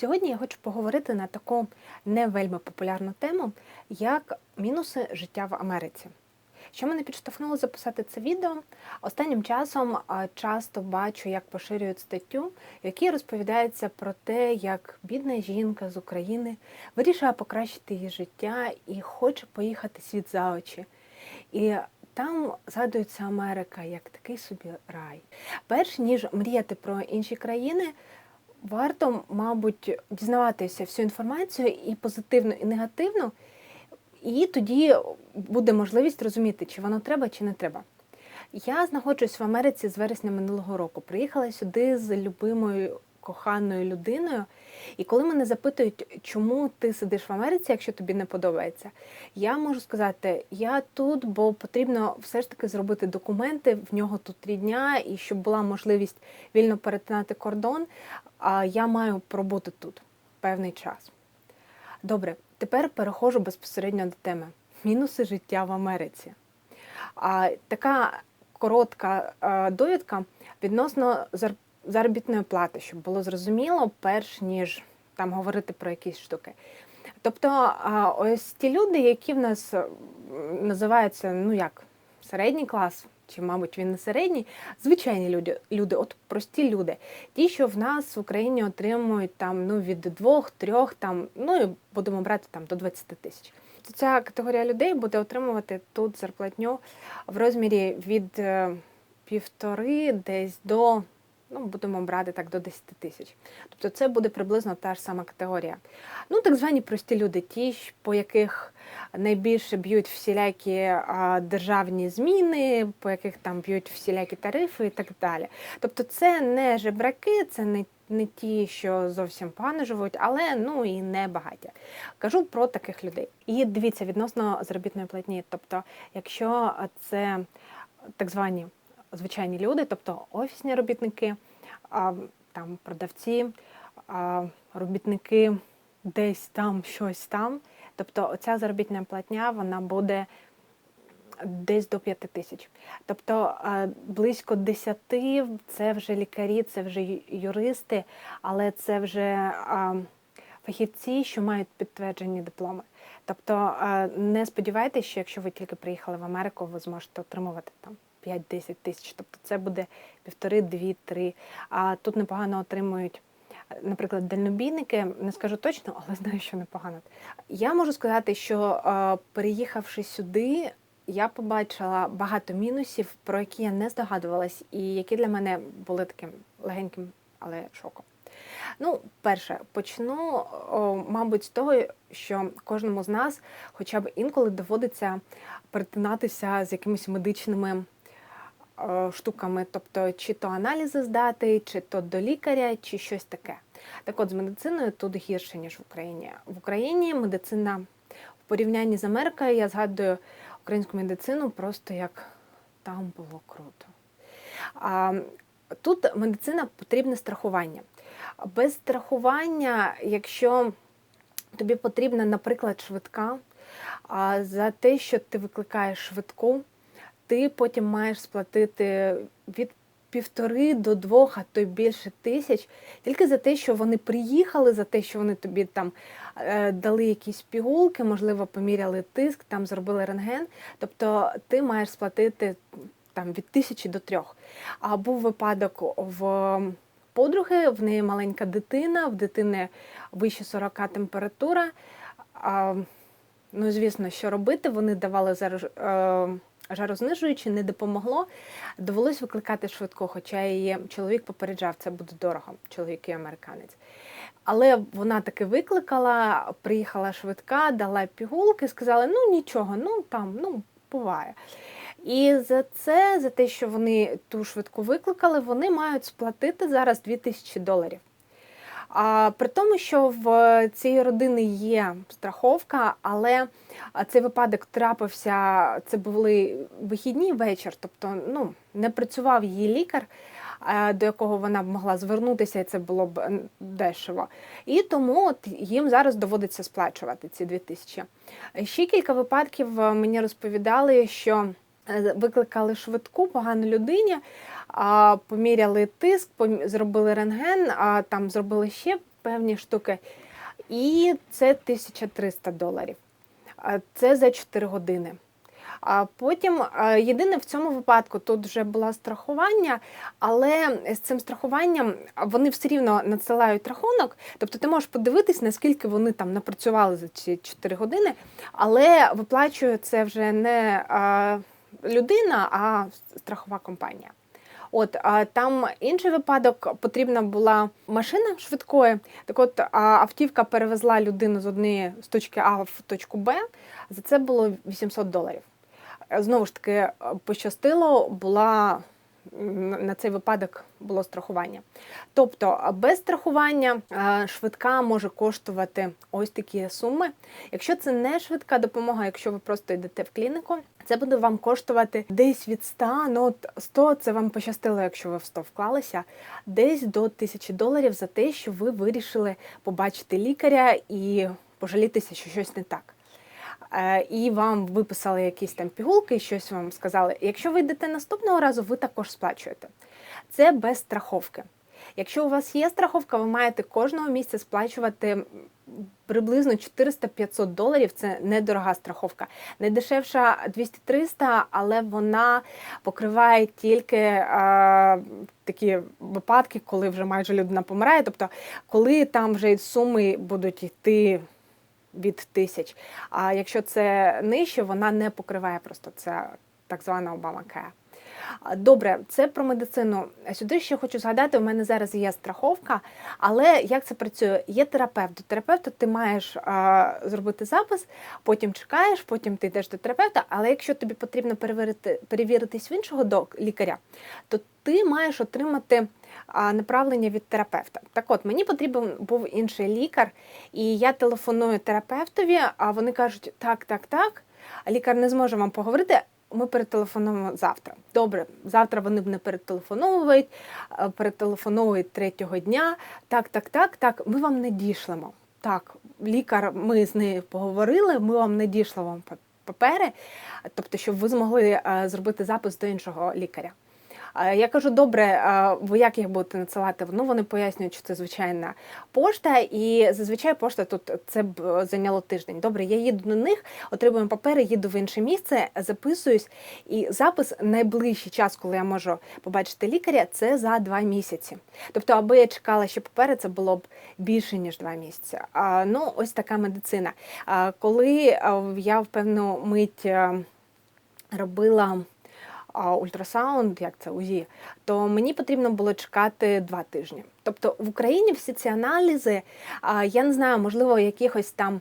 Сьогодні я хочу поговорити на таку не вельми популярну тему, як мінуси життя в Америці. Що мене підштовхнуло записати це відео? Останнім часом часто бачу, як поширюють статтю, в якій розповідається про те, як бідна жінка з України вирішує покращити її життя і хоче поїхати світ за очі. І там згадується Америка як такий собі рай. Перш ніж мріяти про інші країни, варто, мабуть, дізнаватися всю інформацію і позитивну, і негативну, і тоді буде можливість розуміти, чи воно треба, чи не треба. Я знаходжусь в Америці з вересня минулого року. Приїхала сюди з любимою коханою людиною. І коли мене запитують, чому ти сидиш в Америці, якщо тобі не подобається, я можу сказати, я тут, бо потрібно все ж таки зробити документи. В нього тут три дня, і щоб була можливість вільно перетинати кордон, а я маю пробути тут певний час. Добре, тепер переходжу безпосередньо до теми мінуси життя в Америці. А, така коротка а, довідка відносно зар- заробітної плати, щоб було зрозуміло, перш ніж там говорити про якісь штуки. Тобто, ось ті люди, які в нас називаються, ну як, середній клас, чи, мабуть, він не середній, звичайні люди, люди, от прості люди. Ті, що в нас в Україні отримують там ну, від двох, трьох, там, ну і будемо брати там до 20 тисяч. То Ця категорія людей буде отримувати тут зарплатню в розмірі від е, півтори десь до, ну, будемо брати так, до 10 тисяч. Тобто це буде приблизно та ж сама категорія. Ну, так звані прості люди, ті, по яких найбільше б'ють всілякі державні зміни, по яких там б'ють всілякі тарифи і так далі. Тобто це не жебраки, це не не ті, що зовсім погано живуть, але ну і не багаті. Кажу про таких людей. І дивіться, відносно заробітної платні. Тобто, якщо це так звані звичайні люди, тобто офісні робітники, а, там продавці, а, робітники десь там, щось там. Тобто оця заробітна платня вона буде десь до 5 тисяч. Тобто близько 10 це вже лікарі, це вже юристи, але це вже фахівці, що мають підтверджені дипломи. Тобто не сподівайтеся, що якщо ви тільки приїхали в Америку, ви зможете отримувати там 5-10 тисяч. Тобто це буде півтори, дві, три. А тут непогано отримують. Наприклад, дальнобійники, не скажу точно, але знаю, що непогано. Я можу сказати, що е, переїхавши сюди, я побачила багато мінусів, про які я не здогадувалась, і які для мене були таким легеньким, але шоком. Ну, перше, почну, мабуть, з того, що кожному з нас хоча б інколи доводиться перетинатися з якимись медичними штуками, тобто чи то аналізи здати, чи то до лікаря, чи щось таке. Так от з медициною тут гірше, ніж в Україні. В Україні медицина в порівнянні з Америкою, я згадую українську медицину просто як там було круто. А, тут медицина потрібне страхування. Без страхування, якщо тобі потрібна, наприклад, швидка, за те, що ти викликаєш швидку, ти потім маєш сплатити від півтори до двох, а то й більше тисяч, тільки за те, що вони приїхали, за те, що вони тобі там е, дали якісь пігулки, можливо, поміряли тиск, там зробили рентген. Тобто ти маєш сплатити там від тисячі до трьох. А був випадок в подруги, в неї маленька дитина, в дитини вище 40 температура. А, ну, звісно, що робити? Вони давали зараз. Е, Жарознижуючи не допомогло, довелось викликати швидко, хоча її чоловік попереджав, це буде дорого, чоловік і американець. Але вона таки викликала, приїхала швидка, дала пігулки, сказали, ну нічого, ну там, ну, буває. І за це, за те, що вони ту швидку викликали, вони мають сплатити зараз 2000 доларів. А при тому, що в цієї родини є страховка, але цей випадок трапився, це були вихідні вечір, тобто ну, не працював її лікар, е, до якого вона б могла звернутися, і це було б дешево. І тому от їм зараз доводиться сплачувати ці 2000. Ще кілька випадків е, мені розповідали, що е, викликали швидку погану людині, поміряли тиск, зробили рентген, а там зробили ще певні штуки. І це 1300 доларів. Це за 4 години. А потім єдине в цьому випадку тут вже було страхування, але з цим страхуванням вони все рівно надсилають рахунок. Тобто ти можеш подивитись, наскільки вони там напрацювали за ці 4 години, але виплачує це вже не людина, а страхова компанія. От а там інший випадок потрібна була машина швидкої. Так от а, автівка перевезла людину з однієї з точки А в точку Б. За це було 800 доларів. Знову ж таки, пощастило, була на цей випадок було страхування. Тобто без страхування е, швидка може коштувати ось такі суми. Якщо це не швидка допомога, якщо ви просто йдете в клініку, це буде вам коштувати десь від 100, ну 100 це вам пощастило, якщо ви в 100 вклалися, десь до 1000 доларів за те, що ви вирішили побачити лікаря і пожалітися, що щось не так. Е, і вам виписали якісь там пігулки, щось вам сказали. Якщо ви йдете наступного разу, ви також сплачуєте. Це без страховки. Якщо у вас є страховка, ви маєте кожного місяця сплачувати приблизно 400-500 доларів. Це недорога страховка. Не дешевша 200-300, але вона покриває тільки а, такі випадки, коли вже майже людина помирає. Тобто, коли там вже суми будуть йти від тисяч. А якщо це нижче, вона не покриває просто це так звана Care. Добре, це про медицину. Сюди ще хочу згадати, у мене зараз є страховка, але як це працює? Є терапевт. До терапевта ти маєш а, зробити запис, потім чекаєш, потім ти йдеш до терапевта. Але якщо тобі потрібно перевірити перевіритись в іншого до лікаря, то ти маєш отримати направлення від терапевта. Так от, мені потрібен був інший лікар, і я телефоную терапевтові, а вони кажуть, так, так, так, лікар не зможе вам поговорити. Ми перетелефонуємо завтра. Добре, завтра вони не перетелефоновують, перетелефоновують третього дня. Так, так, так, так, ми вам не дійшлемо. Так, лікар, ми з нею поговорили, ми вам не дійшли вам папери, тобто, щоб ви змогли зробити запис до іншого лікаря. Я кажу, добре, ви як їх будете надсилати? Ну вони пояснюють, що це звичайна пошта, і зазвичай пошта тут це б зайняло тиждень. Добре, я їду до них, отримую папери, їду в інше місце, записуюсь, і запис найближчий час, коли я можу побачити лікаря, це за два місяці. Тобто, аби я чекала ще папери, це було б більше ніж два місяці. Ну, ось така медицина. Коли я в певну мить робила ультрасаунд, як це УЗІ, то мені потрібно було чекати два тижні. Тобто в Україні всі ці аналізи, я не знаю, можливо, якихось там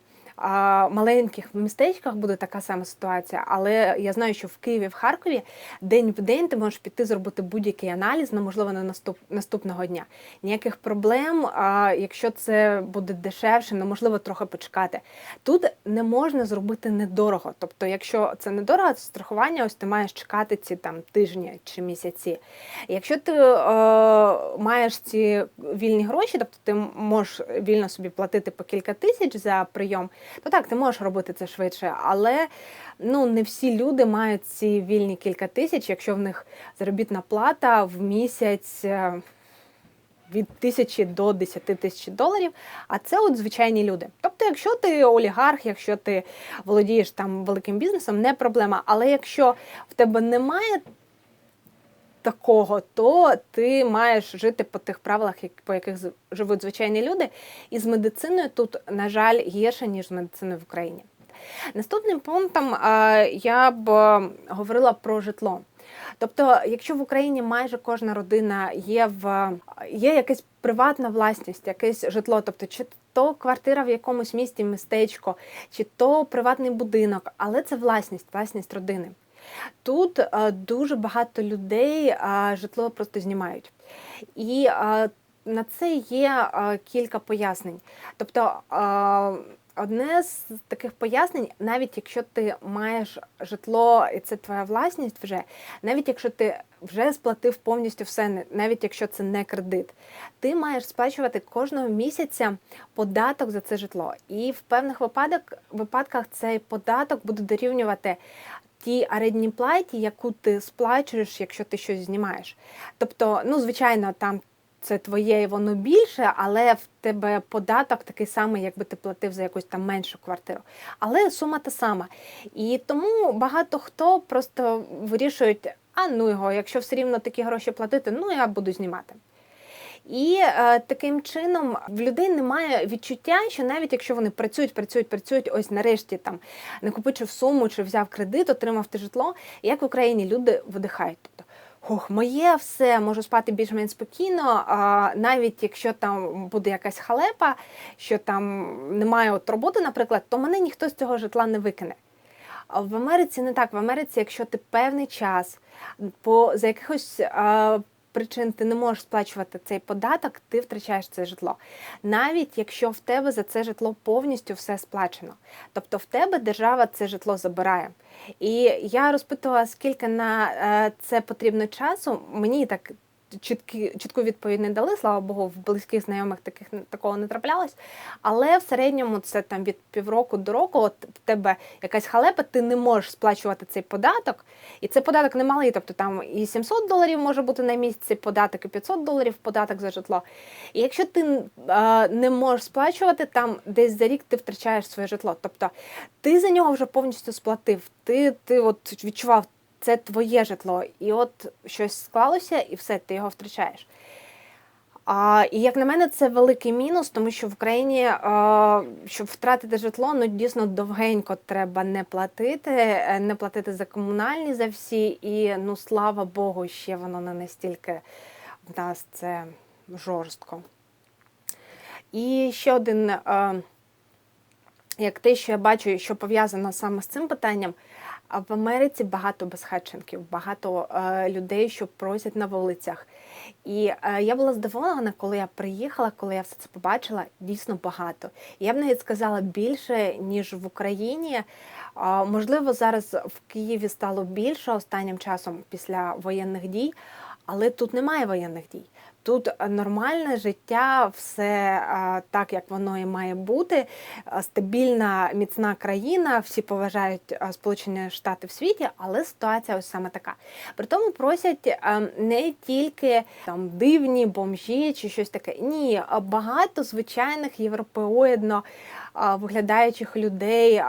маленьких містечках буде така сама ситуація, але я знаю, що в Києві, в Харкові день в день ти можеш піти зробити будь-який аналіз, ну, можливо, на наступ, наступного дня. Ніяких проблем, а якщо це буде дешевше, ну можливо, трохи почекати. Тут не можна зробити недорого. Тобто, якщо це недорого, то страхування, ось ти маєш чекати ці там тижні чи місяці. Якщо ти е, маєш ці вільні гроші, тобто ти можеш вільно собі платити по кілька тисяч за прийом то так, ти можеш робити це швидше, але ну не всі люди мають ці вільні кілька тисяч, якщо в них заробітна плата в місяць. Е, від тисячі до 10 тисяч доларів, а це от звичайні люди. Тобто, якщо ти олігарх, якщо ти володієш там великим бізнесом, не проблема. Але якщо в тебе немає такого, то ти маєш жити по тих правилах, по яких живуть звичайні люди. І з медициною тут, на жаль, гірше, ніж з медициною в Україні. Наступним пунктом я б говорила про житло. Тобто, якщо в Україні майже кожна родина є в є якась приватна власність, якесь житло, тобто чи то квартира в якомусь місті, містечко, чи то приватний будинок, але це власність, власність родини. Тут е, дуже багато людей житло просто знімають. І е, на це є е, кілька пояснень. Тобто одне з таких пояснень, навіть якщо ти маєш житло і це твоя власність вже, навіть якщо ти вже сплатив повністю все, навіть якщо це не кредит, ти маєш сплачувати кожного місяця податок за це житло. І в певних випадках цей податок буде дорівнювати тій арендній платі, яку ти сплачуєш, якщо ти щось знімаєш. Тобто, ну, звичайно, там це твоє і воно більше, але в тебе податок такий самий, якби ти платив за якусь там меншу квартиру. Але сума та сама. І тому багато хто просто вирішують, а ну його, якщо все рівно такі гроші платити, ну я буду знімати. І е, таким чином в людей немає відчуття, що навіть якщо вони працюють, працюють, працюють, ось нарешті там накопичив суму чи взяв кредит, отримав те житло, як в Україні люди видихають. Тобто, ох, моє все, можу спати більш-менш спокійно, а навіть якщо там буде якась халепа, що там немає от роботи, наприклад, то мене ніхто з цього житла не викине. А в Америці не так. В Америці, якщо ти певний час по за якихось а, причин ти не можеш сплачувати цей податок, ти втрачаєш це житло. Навіть якщо в тебе за це житло повністю все сплачено. Тобто в тебе держава це житло забирає. І я розпитувала, скільки на е, це потрібно часу. Мені так чіткі, чітку відповідь не дали, слава Богу, в близьких знайомих таких такого не траплялось. Але в середньому це там від півроку до року, от в тебе якась халепа, ти не можеш сплачувати цей податок. І це податок немалий, тобто там і 700 доларів може бути на місяці податок, і 500 доларів податок за житло. І якщо ти а, не можеш сплачувати, там десь за рік ти втрачаєш своє житло. Тобто ти за нього вже повністю сплатив, ти, ти от відчував це твоє житло. І от щось склалося, і все, ти його втрачаєш. А, І як на мене, це великий мінус, тому що в Україні, а, щоб втратити житло, ну дійсно довгенько треба не платити, е, не платити за комунальні за всі. І ну слава Богу, ще воно не настільки в нас це жорстко. І ще один, а, як те, що я бачу, що пов'язано саме з цим питанням. В Америці багато безхатченків, багато е, людей, що просять на вулицях. І е, я була здивована, коли я приїхала, коли я все це побачила, дійсно багато. Я б навіть сказала більше, ніж в Україні. Е, можливо, зараз в Києві стало більше останнім часом після воєнних дій, але тут немає воєнних дій. Тут нормальне життя, все так, як воно і має бути. Стабільна, міцна країна, всі поважають Сполучені Штати в світі, але ситуація ось саме така. При тому просять не тільки там дивні бомжі чи щось таке. Ні, багато звичайних європеоїдно виглядаючих людей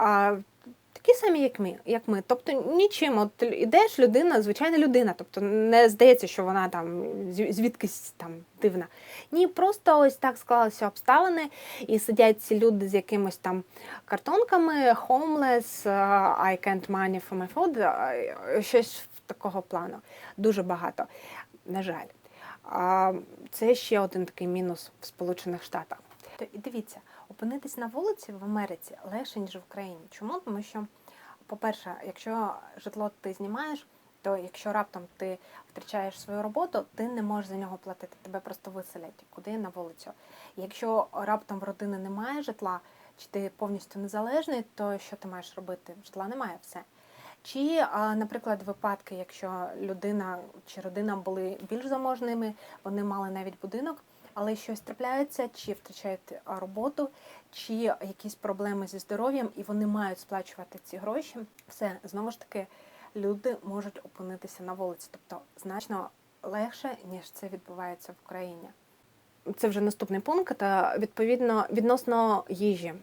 такі самі, як ми, як ми. Тобто нічим. От ідеш людина, звичайна людина. Тобто не здається, що вона там звідкись там дивна. Ні, просто ось так склалися обставини, і сидять ці люди з якимось там картонками, homeless, I can't money for my food, щось такого плану. Дуже багато. На жаль. Це ще один такий мінус в Сполучених Штатах. І дивіться, опинитись на вулиці в Америці легше, ніж в Україні. Чому? Тому що, по-перше, якщо житло ти знімаєш, то якщо раптом ти втрачаєш свою роботу, ти не можеш за нього платити, тебе просто виселять куди на вулицю. Якщо раптом в родини немає житла, чи ти повністю незалежний, то що ти маєш робити? Житла немає все. Чи, наприклад, випадки, якщо людина чи родина були більш заможними, вони мали навіть будинок, але щось трапляється, чи втрачають роботу, чи якісь проблеми зі здоров'ям, і вони мають сплачувати ці гроші, все знову ж таки люди можуть опинитися на вулиці, тобто значно легше ніж це відбувається в Україні. Це вже наступний пункт. Відповідно відносно їжі.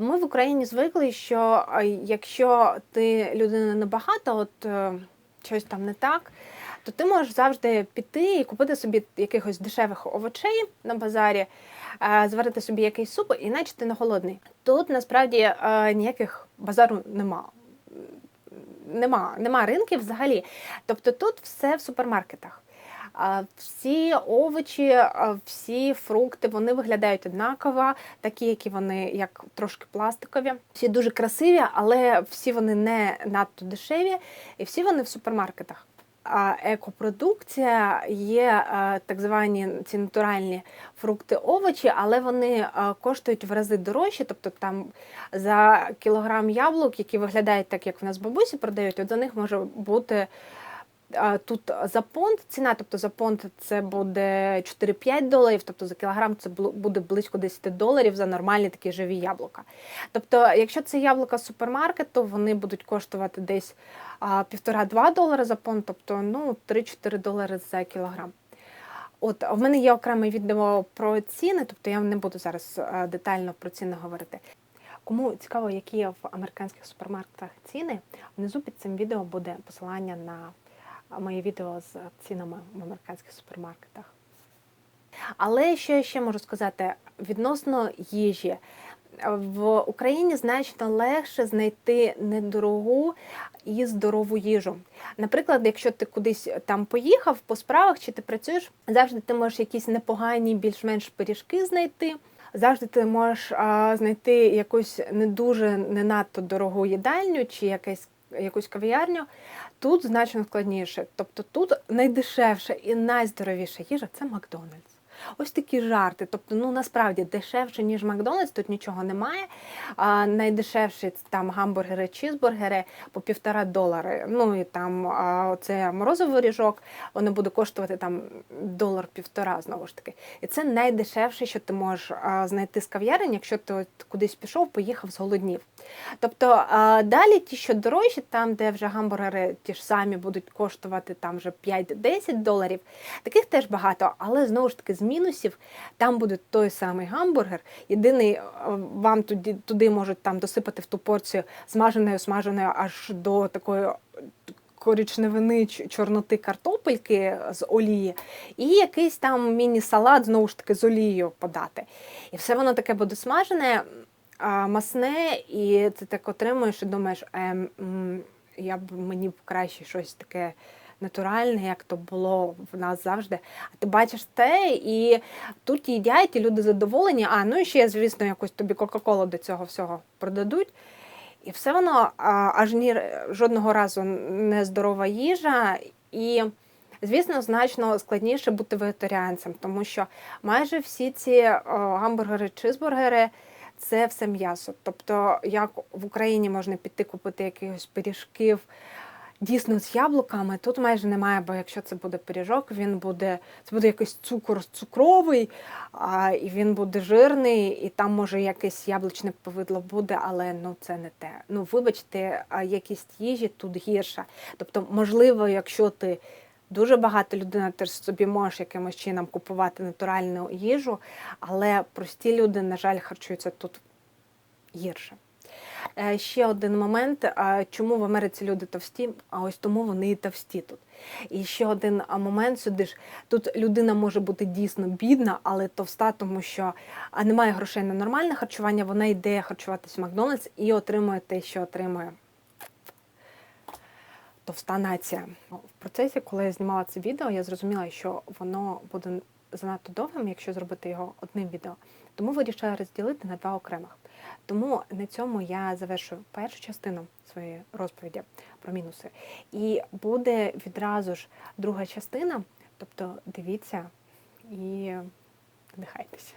Ми в Україні звикли, що якщо ти людина небагато, от е, щось там не так, то ти можеш завжди піти і купити собі якихось дешевих овочей на базарі, е, зварити собі якийсь суп, іначе ти не голодний. Тут насправді е, ніяких базару нема. Нема, нема ринків взагалі. Тобто тут все в супермаркетах. Всі овочі, всі фрукти вони виглядають однаково, такі, які вони як трошки пластикові. Всі дуже красиві, але всі вони не надто дешеві, і всі вони в супермаркетах екопродукція є так звані ці натуральні фрукти, овочі, але вони коштують в рази дорожче. Тобто там за кілограм яблук, які виглядають так, як в нас бабусі продають, от за них може бути. Тут за понт ціна, тобто за понт це буде 4-5 доларів, тобто за кілограм це буде близько 10 доларів за нормальні такі живі яблука. Тобто, якщо це яблука з супермаркету, вони будуть коштувати десь півтора-два долари за понт, тобто ну, 3-4 долари за кілограм. От в мене є окреме відео про ціни, тобто я не буду зараз е, детально про ціни говорити. Кому цікаво, які в американських супермаркетах ціни, внизу під цим відео буде посилання на моє відео з цінами в американських супермаркетах. Але що я ще можу сказати відносно їжі. В Україні значно легше знайти недорогу і здорову їжу. Наприклад, якщо ти кудись там поїхав по справах чи ти працюєш, завжди ти можеш якісь непогані, більш-менш пиріжки знайти. Завжди ти можеш а, знайти якусь не дуже не надто дорогу їдальню чи якесь, якусь кав'ярню. Тут значно складніше. Тобто тут найдешевша і найздоровіша їжа це Макдональдс. Ось такі жарти. Тобто, ну насправді дешевше, ніж Макдональдс, тут нічого немає. А, Найдешевші там гамбургери, чізбургери по півтора долари. Ну і там а, оце морозовий ріжок, воно буде коштувати там долар-півтора, знову ж таки. І це найдешевше, що ти можеш знайти з кав'ярень, якщо ти от кудись пішов, поїхав зголоднів. Тобто а, далі ті, що дорожчі, там, де вже гамбургери ті ж самі будуть коштувати там вже 5-10 доларів, таких теж багато, але знову ж таки з мінусів там буде той самий гамбургер. Єдиний е, вам туди, туди можуть там досипати в ту порцію смаженою, смаженою аж до такої. Коричневини чорноти картопельки з олії, і якийсь там міні-салат, знову ж таки, з олією подати. І все воно таке буде смажене, масне, і ти так отримуєш і думаєш, ем, я б мені б краще щось таке натуральне, як то було в нас завжди. А ти бачиш те, і тут їдять, і люди задоволені. А ну і ще, звісно, якось тобі Кока-Колу до цього всього продадуть. І все воно аж ні жодного разу не здорова їжа. І, звісно, значно складніше бути вегетаріанцем, тому що майже всі ці гамбургери, чизбургери це все м'ясо. Тобто, як в Україні можна піти купити якихось пиріжків дійсно з яблуками, тут майже немає, бо якщо це буде пиріжок, він буде, це буде якийсь цукор цукровий, а, і він буде жирний, і там може якесь яблучне повидло буде, але ну це не те. Ну, вибачте, якість їжі тут гірша. Тобто, можливо, якщо ти. Дуже багато людина теж собі можеш якимось чином купувати натуральну їжу, але прості люди, на жаль, харчуються тут гірше. Е, ще один момент, чому в Америці люди товсті, а ось тому вони і товсті тут. І ще один момент сюди ж тут людина може бути дійсно бідна, але товста, тому що немає грошей на нормальне харчування, вона йде харчуватись в Макдональдс і отримує те, що отримує. Товста нація. В процесі, коли я знімала це відео, я зрозуміла, що воно буде занадто довгим, якщо зробити його одним відео. Тому вирішила розділити на два окремих. Тому на цьому я завершую першу частину своєї розповіді про мінуси. І буде відразу ж друга частина, тобто дивіться і надихайтеся.